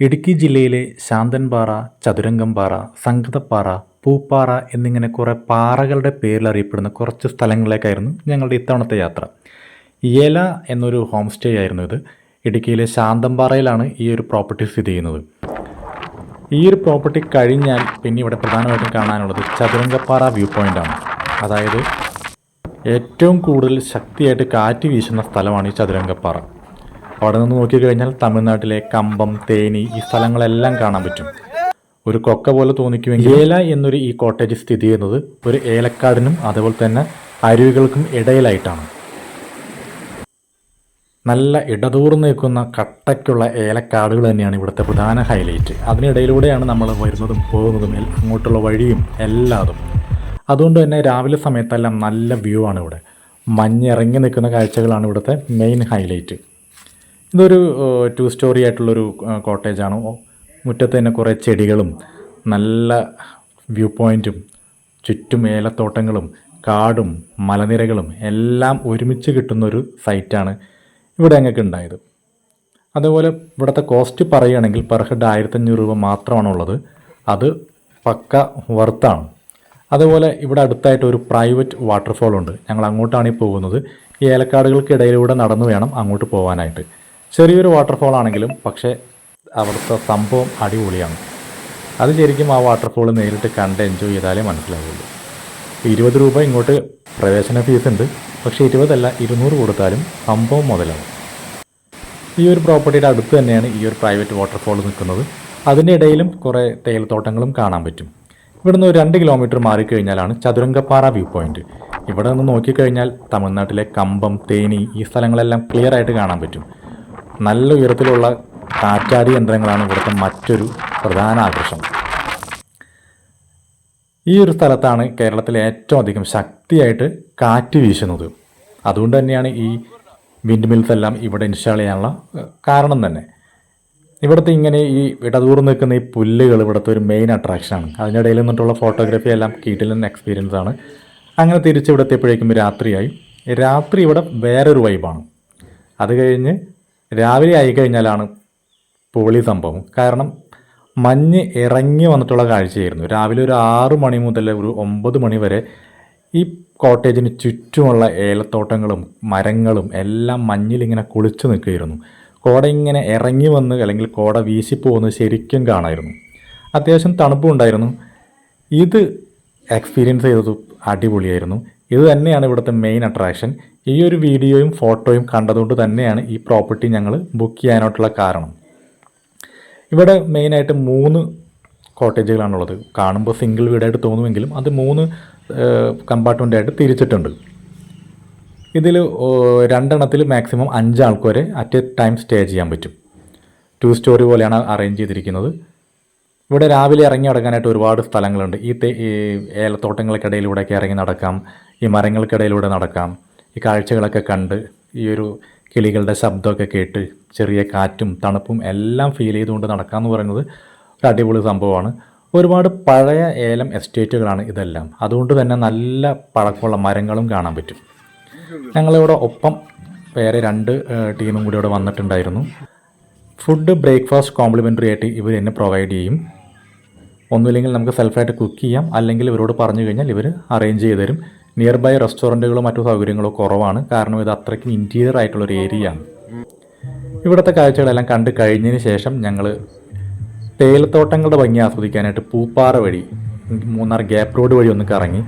ഇടുക്കി ജില്ലയിലെ ശാന്തൻപാറ ചതുരംഗംപാറ സംഗതപ്പാറ പൂപ്പാറ എന്നിങ്ങനെ കുറേ പാറകളുടെ പേരിൽ അറിയപ്പെടുന്ന കുറച്ച് സ്ഥലങ്ങളിലേക്കായിരുന്നു ഞങ്ങളുടെ ഇത്തവണത്തെ യാത്ര. ഏല എന്നൊരു ഹോം സ്റ്റേ ആയിരുന്നു ഇത്. ഇടുക്കിയിലെ ശാന്തൻപാറയിലാണ് ഈ ഒരു പ്രോപ്പർട്ടി സ്ഥിതി ചെയ്യുന്നത്. ഈ ഒരു പ്രോപ്പർട്ടി കഴിഞ്ഞാൽ പിന്നെ ഇവിടെ പ്രധാനമായിട്ടും കാണാനുള്ളത് ചതുരംഗപ്പാറ വ്യൂ പോയിന്റാണ് അതായത് ഏറ്റവും കൂടുതൽ ശക്തിയായിട്ട് കാറ്റ് വീശുന്ന സ്ഥലമാണ് ഈ ചതുരംഗപ്പാറ. അവിടെ നിന്ന് നോക്കിക്കഴിഞ്ഞാൽ തമിഴ്നാട്ടിലെ കമ്പം തേനി ഈ സ്ഥലങ്ങളെല്ലാം കാണാൻ പറ്റും. ഒരു കൊക്ക പോലെ തോന്നിക്കുമെങ്കിൽ ഏല എന്നൊരു ഈ കോട്ടേജ് സ്ഥിതി ചെയ്യുന്നത് ഒരു ഏലക്കാടിനും അതുപോലെ തന്നെ അരുവികൾക്കും ഇടയിലായിട്ടാണ്. നല്ല ഇടതൂർന്ന് നിൽക്കുന്ന കട്ടയ്ക്കുള്ള ഏലക്കാടുകൾ തന്നെയാണ് ഇവിടുത്തെ പ്രധാന ഹൈലൈറ്റ്. അതിനിടയിലൂടെയാണ് നമ്മൾ വരുന്നതും പോകുന്നതും അങ്ങോട്ടുള്ള വഴിയും എല്ലാതും. അതുകൊണ്ട് തന്നെ രാവിലെ സമയത്തെല്ലാം നല്ല വ്യൂ ആണ് ഇവിടെ. മഞ്ഞിറങ്ങി നിൽക്കുന്ന കാഴ്ചകളാണ് ഇവിടുത്തെ മെയിൻ ഹൈലൈറ്റ് ഇതൊരു ടു സ്റ്റോറി ആയിട്ടുള്ളൊരു കോട്ടേജാണ് മുറ്റത്ത് തന്നെ കുറേ ചെടികളും നല്ല വ്യൂ പോയിന്റും ചുറ്റും ഏലത്തോട്ടങ്ങളും കാടും മലനിരകളും എല്ലാം ഒരുമിച്ച് കിട്ടുന്നൊരു സൈറ്റാണ് ഇവിടെ ഞങ്ങൾക്ക് ഉണ്ടായത്. അതുപോലെ ഇവിടുത്തെ കോസ്റ്റ് പറയുകയാണെങ്കിൽ പെർ ഹെഡ് ആയിരത്തഞ്ഞൂറ് രൂപ മാത്രമാണുള്ളത്. അത് പക്ക വർത്താണ് അതുപോലെ ഇവിടെ അടുത്തായിട്ട് ഒരു പ്രൈവറ്റ് വാട്ടർഫോൾ ഉണ്ട്. ഞങ്ങൾ അങ്ങോട്ടാണ് ഈ പോകുന്നത്. ഈ ഏലക്കാടുകൾക്കിടയിലൂടെ നടന്നു വേണം അങ്ങോട്ട് പോകാനായിട്ട് ചെറിയൊരു വാട്ടർഫോൾ ആണെങ്കിലും പക്ഷേ അവിടുത്തെ സംഭവം അടിപൊളിയാണ്. അത് ശരിക്കും ആ വാട്ടർഫോൾ നേരിട്ട് കണ്ട് എൻജോയ് ചെയ്താലേ മനസ്സിലാവുള്ളൂ. ഇരുപത് രൂപ ഇങ്ങോട്ട് പ്രവേശന ഫീസ് ഉണ്ട്. പക്ഷേ ഇരുപതല്ല ഇരുന്നൂറ് കൊടുത്താലും സംഭവം മുതലാവും ഈ ഒരു പ്രോപ്പർട്ടിയുടെ അടുത്ത് തന്നെയാണ് ഈ ഒരു പ്രൈവറ്റ് വാട്ടർഫോൾ നിൽക്കുന്നത്. അതിന്റെ ഇടയിലും കുറേ തേയിലത്തോട്ടങ്ങളും കാണാൻ പറ്റും. ഇവിടുന്ന് ഒരു രണ്ട് കിലോമീറ്റർ മാറിക്കഴിഞ്ഞാലാണ് ചതുരംഗപ്പാറ വ്യൂ പോയിന്റ് ഇവിടെ നിന്ന് നോക്കിക്കഴിഞ്ഞാൽ തമിഴ്നാട്ടിലെ കമ്പം തേനി ഈ സ്ഥലങ്ങളെല്ലാം ക്ലിയർ ആയിട്ട് കാണാൻ പറ്റും. നല്ല ഉയരത്തിലുള്ള കാറ്റാടി യന്ത്രങ്ങളാണ് ഇവിടുത്തെ മറ്റൊരു പ്രധാന ആകർഷണം. ഈ ഒരു സ്ഥലത്താണ് കേരളത്തിൽ ഏറ്റവും അധികം ശക്തിയായിട്ട് കാറ്റ് വീശുന്നത്. അതുകൊണ്ട് തന്നെയാണ് ഈ വിൻഡ് മിൽസ് എല്ലാം ഇവിടെ ഇൻസ്റ്റാൾ ചെയ്യാനുള്ള കാരണം തന്നെ. ഇവിടുത്തെ ഇങ്ങനെ ഈ ഇടതൂർന്ന് നിൽക്കുന്ന ഈ പുല്ലുകൾ ഇവിടുത്തെ ഒരു മെയിൻ അട്രാക്ഷനാണ് അതിനിടയിൽ നിന്നിട്ടുള്ള ഫോട്ടോഗ്രാഫി എല്ലാം കീട്ടിലൻ എക്സ്പീരിയൻസ് ആണ്. അങ്ങനെ തിരിച്ച് ഇവിടെ എത്തിയപ്പോഴേക്കും രാത്രിയായി. രാത്രി ഇവിടെ വേറൊരു വൈബാണ് അത് കഴിഞ്ഞ് രാവിലെ ആയിക്കഴിഞ്ഞാലാണ് പൊളി സംഭവം. കാരണം മഞ്ഞ് ഇറങ്ങി വന്നിട്ടുള്ള കാഴ്ചയായിരുന്നു. രാവിലെ ഒരു ആറു മണി മുതൽ ഒരു ഒമ്പത് മണി വരെ ഈ കോട്ടേജിന് ചുറ്റുമുള്ള ഏലത്തോട്ടങ്ങളും മരങ്ങളും എല്ലാം മഞ്ഞിലിങ്ങനെ കുളിച്ചു നിൽക്കുകയായിരുന്നു. കോട ഇങ്ങനെ ഇറങ്ങി വന്ന് അല്ലെങ്കിൽ കോട വീശിപ്പോകുന്നത് ശരിക്കും കാണായിരുന്നു. അത്യാവശ്യം തണുപ്പുണ്ടായിരുന്നു ഇത് എക്സ്പീരിയൻസ് ചെയ്തത് അടിപൊളിയായിരുന്നു. ഇത് തന്നെയാണ് ഇവിടുത്തെ മെയിൻ അട്രാക്ഷൻ ഈ ഒരു വീഡിയോയും ഫോട്ടോയും കണ്ടതുകൊണ്ട് തന്നെയാണ് ഈ പ്രോപ്പർട്ടി ഞങ്ങൾ ബുക്ക് ചെയ്യാനായിട്ടുള്ള കാരണം. ഇവിടെ മെയിനായിട്ട് മൂന്ന് കോട്ടേജുകളാണുള്ളത്. കാണുമ്പോൾ സിംഗിൾ വീടായിട്ട് തോന്നുമെങ്കിലും അത് മൂന്ന് കമ്പാർട്ട്മെന്റ് ആയിട്ട് തിരിച്ചിട്ടുണ്ട്. ഇതിൽ രണ്ടെണ്ണത്തിൽ മാക്സിമം അഞ്ച് ആൾക്കാരെ അറ്റ് എ ടൈം സ്റ്റേ ചെയ്യാൻ പറ്റും. ടു സ്റ്റോറി പോലെയാണ് അറേഞ്ച് ചെയ്തിരിക്കുന്നത്. ഇവിടെ രാവിലെ ഇറങ്ങി നടക്കാനായിട്ട് ഒരുപാട് സ്ഥലങ്ങളുണ്ട്. ഈ തേ ഈ ഏലത്തോട്ടങ്ങൾക്കിടയിലൂടെയൊക്കെ ഇറങ്ങി നടക്കാം. ഈ മരങ്ങൾക്കിടയിലൂടെ നടക്കാം. ഈ കാഴ്ചകളൊക്കെ കണ്ട് ഈ ഒരു കിളികളുടെ ശബ്ദമൊക്കെ കേട്ട് ചെറിയ കാറ്റും തണുപ്പും എല്ലാം ഫീൽ ചെയ്തുകൊണ്ട് നടക്കാമെന്ന് പറയുന്നത് ഒരു അടിപൊളി സംഭവമാണ്. ഒരുപാട് പഴയ ഏലം എസ്റ്റേറ്റുകളാണ് ഇതെല്ലാം. അതുകൊണ്ട് തന്നെ നല്ല പഴക്കമുള്ള മരങ്ങളും കാണാൻ പറ്റും. ഞങ്ങളിവിടെ ഒപ്പം വേറെ രണ്ട് ടീമും കൂടി ഇവിടെ വന്നിട്ടുണ്ടായിരുന്നു. ഫുഡ് ബ്രേക്ക്ഫാസ്റ്റ് കോംപ്ലിമെന്ററി ആയിട്ട് ഇവർ എന്നെ പ്രൊവൈഡ് ചെയ്യും. ഒന്നുമില്ലെങ്കിൽ നമുക്ക് സെൽഫായിട്ട് കുക്ക് ചെയ്യാം. അല്ലെങ്കിൽ ഇവരോട് പറഞ്ഞു കഴിഞ്ഞാൽ ഇവർ അറേഞ്ച് ചെയ്ത് തരും. നിയർ ബൈ റെസ്റ്റോറന്റുകളോ മറ്റു സൗകര്യങ്ങളോ കുറവാണ്. കാരണം ഇത് അത്രയ്ക്കും ഇന്റീരിയർ ആയിട്ടുള്ളൊരു ഏരിയ ആണ്. ഇവിടുത്തെ കാഴ്ചകളെല്ലാം കണ്ടു കഴിഞ്ഞതിന് ശേഷം ഞങ്ങൾ തേയിലത്തോട്ടങ്ങളുടെ ഭംഗി ആസ്വദിക്കാനായിട്ട് പൂപ്പാറ വഴി മൂന്നാർ ഗ്യാപ്പ് റോഡ് വഴി ഒന്ന് കറങ്ങി.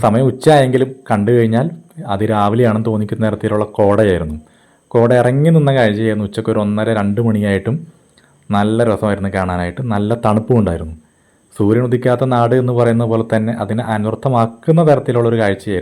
സമയം ഉച്ചയായെങ്കിലും കണ്ടു കഴിഞ്ഞാൽ അതിരാവിലെയാണെന്ന് തോന്നിക്കുന്ന തരത്തിലുള്ള കോടയായിരുന്നു. കോട ഇറങ്ങി നിന്ന കാഴ്ചയായിരുന്നു ഉച്ചയ്ക്ക് ഒരു ഒന്നര രണ്ട് മണിയായിട്ടും നല്ല രസമായിരുന്നു കാണാനായിട്ട്. നല്ല തണുപ്പും ഉണ്ടായിരുന്നു. സൂര്യൻ ഉദിക്കാത്ത നാട് എന്ന് പറയുന്ന പോലെ തന്നെ അതിനെ അനർത്ഥമാക്കുന്ന തരത്തിലുള്ളൊരു കാഴ്ചയായിരുന്നു.